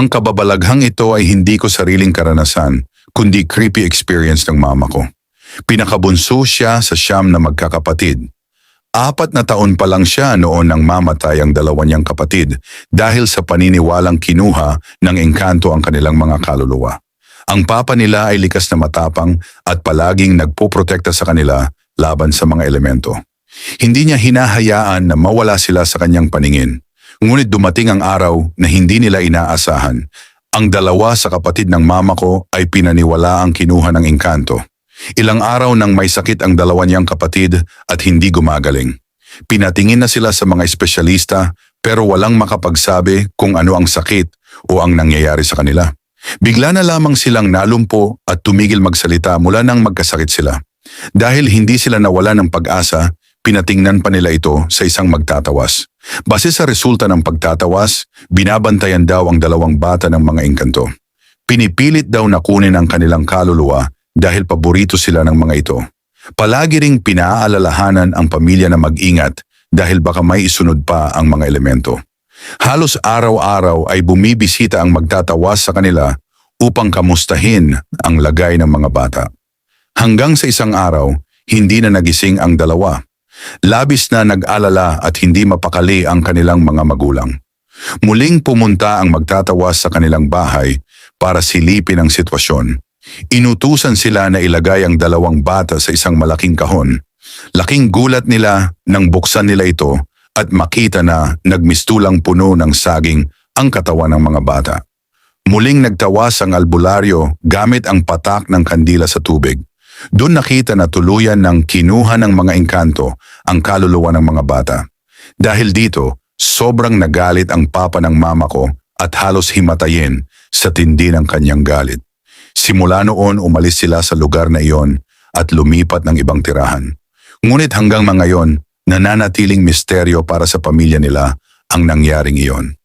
Ang kababalaghang ito ay hindi ko sariling karanasan, kundi creepy experience ng mama ko. Pinakabunso siya sa siyam na magkakapatid. Apat na taon pa lang siya noon nang mamatay ang dalawa niyang kapatid dahil sa paniniwalang kinuha ng engkanto ang kanilang mga kaluluwa. Ang papa nila ay likas na matapang at palaging nagpoprotekta sa kanila laban sa mga elemento. Hindi niya hinahayaan na mawala sila sa kanyang paningin. Ngunit dumating ang araw na hindi nila inaasahan. Ang dalawa sa kapatid ng mama ko ay pinaniwala ang kinuha ng engkanto. Ilang araw nang may sakit ang dalawa niyang kapatid at hindi gumagaling. Pinatingin na sila sa mga espesyalista pero walang makapagsabi kung ano ang sakit o ang nangyayari sa kanila. Bigla na lamang silang nalumpo at tumigil magsalita mula nang magkasakit sila. Dahil hindi sila nawala ng pag-asa, pinatingnan pa nila ito sa isang magtatawas. Base sa resulta ng pagtatawas, binabantayan daw ang dalawang bata ng mga engkanto. Pinipilit daw na kunin ang kanilang kaluluwa dahil paborito sila ng mga ito. Palagi ring pinaalalahanan ang pamilya na mag-ingat dahil baka may isunod pa ang mga elemento. Halos araw-araw ay bumibisita ang magtatawas sa kanila upang kamustahin ang lagay ng mga bata. Hanggang sa isang araw, hindi na nagising ang dalawa. Labis na nag-alala at hindi mapakali ang kanilang mga magulang. Muling pumunta ang magtatawas sa kanilang bahay para silipin ang sitwasyon. Inutusan sila na ilagay ang dalawang bata sa isang malaking kahon. Laking gulat nila nang buksan nila ito at makita na nagmistulang puno ng saging ang katawan ng mga bata. Muling nagtawas ang albularyo gamit ang patak ng kandila sa tubig. Doon nakita na tuluyan ng kinuha ng mga engkanto ang kaluluwa ng mga bata. Dahil dito, sobrang nagalit ang papa ng mama ko at halos himatayin sa tindi ng kanyang galit. Simula noon umalis sila sa lugar na iyon at lumipat ng ibang tirahan. Ngunit hanggang mga ngayon, nananatiling misteryo para sa pamilya nila ang nangyaring iyon.